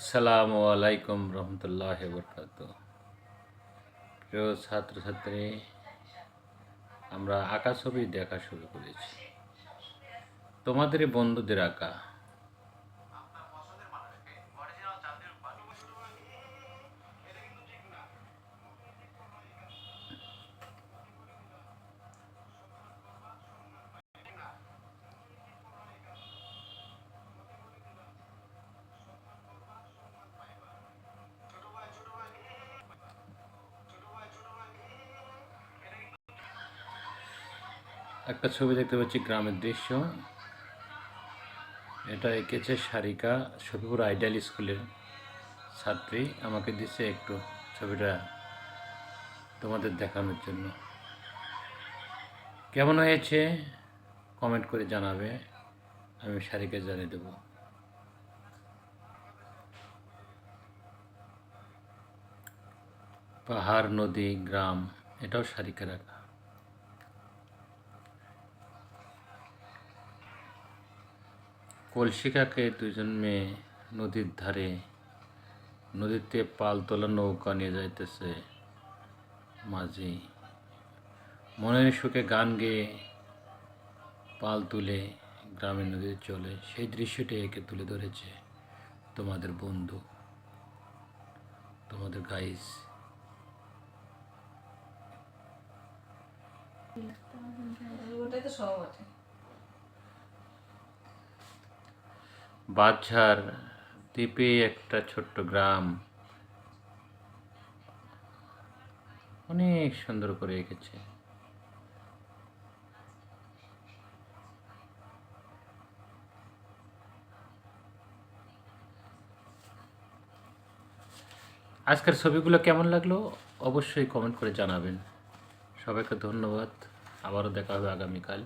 আসসালামু আলাইকুম রহমতুল্লাহ বরকাত প্রিয় ছাত্রছাত্রী, আমরা আঁকা ছবি দেখা শুরু করেছি। তোমাদের বন্ধুদের আঁকা একটা ছবি দেখতে পাচ্ছি, গ্রামের দৃশ্য। এটা এঁকেছে সারিকা শফিপুর আইডিয়াল স্কুলের ছাত্রী। আমাকে দিছে একটু ছবিটা তোমাদের দেখানোর জন্য। কেমন হয়েছে? কমেন্ট করে জানাবে। আমি সারিকে জানিয়ে দেবো। পাহাড়, নদী, গ্রাম, এটাও সারিকা রাখা কলসিকাকে দুজন মেয়ে নদীর ধারে, নদীতে পাল তোলা নৌকা নিয়ে যাইতেছে মাঝি। মনের সুখে গান গেয়ে পাল তুলে গ্রামের নদীতে চলে। সেই দৃশ্যটি একে তুলে ধরেছে তোমাদের বন্ধু, তোমাদের গাইস ওটাই তো সব বাদঝার দ্বীপে একটা ছোট্ট গ্রাম। অনেক সুন্দর করে এঁকেছে। আজকের ছবিগুলো কেমন লাগল অবশ্যই কমেন্ট করে জানাবেন। সবাইকে ধন্যবাদ। আবারও দেখা হবে আগামীকাল।